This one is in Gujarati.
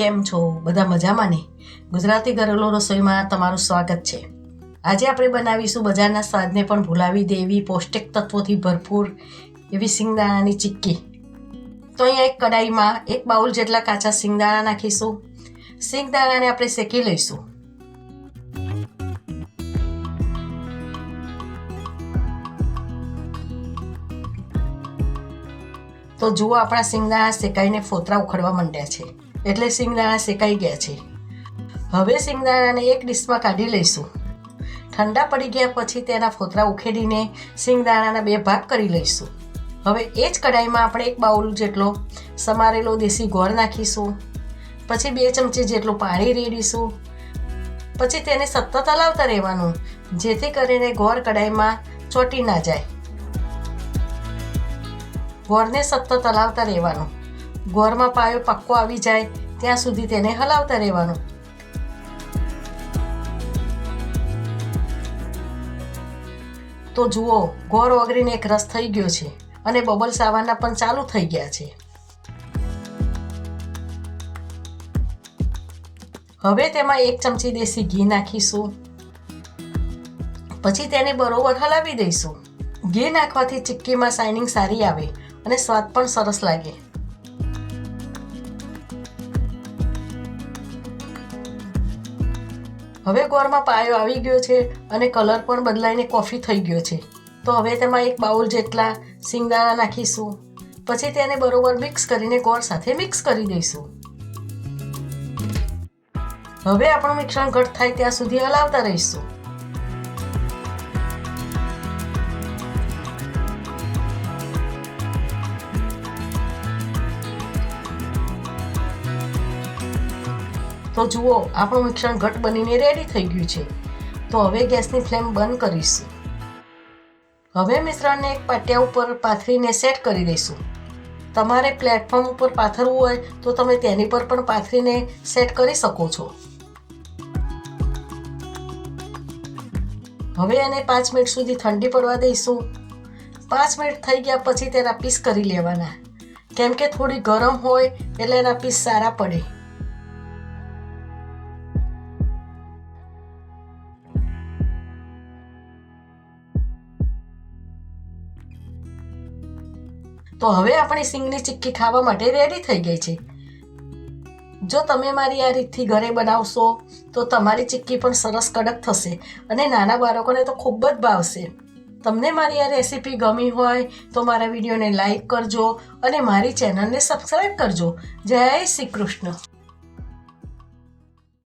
કેમ છો? બધા મજામાં ને? ગુજરાતી ઘરેલું રસોઈમાં તમારું સ્વાગત છે. આજે આપણે બનાવીશું બજારના સ્વાદને પણ ભૂલાવી દે એવી પૌષ્ટિક તત્વોથી ભરપૂર એવી સિંગદાણાની ચીક્કી. તો અહીંયા એક કડાઈમાં એક બાઉલ જેટલા કાચા સિંગદાણા નાખીશું. સિંગદાણાને આપણે શેકી લઈશું. તો જુઓ આપણા સિંગદાણા શેકાઈને ફોતરા ઉખડવા માંડ્યા છે. એટલે સિંગદાણા શેકાઈ ગયા છે. હવે સિંગદાણાને એક ડીશમાં કાઢી લઈશું. ઠંડા પડી ગયા પછી તેના ફોતરા ઉખેડીને સિંગદાણાના બે ભાગ કરી લઈશું. હવે એ જ કઢાઈમાં આપણે એક બાઉલ જેટલો સમારેલો દેશી ગોળ નાખીશું. પછી બે ચમચી જેટલું પાણી રેડીશું. પછી તેને સતત હલાવતા રહેવાનું, જેથી કરીને ગોળ કઢાઈમાં ચોટી ના જાય. ગોળને સતત હલાવતા રહેવાનું. ગોળમાં પાયો પક્કો આવી જાય, ત્યાં સુધી તેને હલાવતા રહેવાનું. તો જુઓ ગોળ ઓગળીને એક રસ થઈ ગયો છે અને બબલ્સ આવવાના પણ ચાલુ થઈ ગયા છે. હવે તેમાં એક ચમચી દેશી ઘી નાખીશું. પછી તેને બરોબર હલાવી દઈશું. ઘી નાખવાથી ચીક્કીમાં શાઇનિંગ સારી આવે અને સ્વાદ પણ સરસ લાગે. હવે ગોળમાં પાયો આવી ગયો છે અને કલર પણ બદલાઈને કોફી થઈ ગયો છે. તો હવે તેમાં એક બાઉલ જેટલા સિંગદાણા નાખીશું. પછી તેને બરોબર મિક્સ કરીને ગોળ સાથે મિક્સ કરી દઈશું. હવે આપણું મિશ્રણ ઘટ થાય ત્યાં સુધી હલાવતા રહીશું. તો જુઓ, આપણું મિશ્રણ ઘટ બનીને રેડી થઈ ગયું છે. તો હવે ગેસની ફ્લેમ બંધ કરીશું. હવે મિશ્રણને એક પાટિયા ઉપર પાથરીને સેટ કરી દઈશું. તમારે પ્લેટફોર્મ ઉપર પાથરવું હોય તો તમે તેની પર પણ પાથરીને સેટ કરી શકો છો. હવે એને પાંચ મિનિટ સુધી ઠંડી પડવા દઈશું. પાંચ મિનિટ થઈ ગયા પછી તેના પીસ કરી લેવાના. કેમ કે થોડી ગરમ હોય એટલે એના પીસ સારા પડે. તો હવે આપણી સિંગની ચીક્કી ખાવા માટે રેડી થઈ ગઈ છે. જો તમે મારી આ રીતથી ઘરે બનાવશો, તો તમારી ચીક્કી પણ સરસ કડક થશે અને નાના બાળકોને તો ખૂબ જ ભાવશે. તમને મારી આ રેસીપી ગમી હોય, તો મારા વિડીયોને લાઈક કરજો અને મારી ચેનલને સબસ્ક્રાઈબ કરજો. જય શ્રી કૃષ્ણ.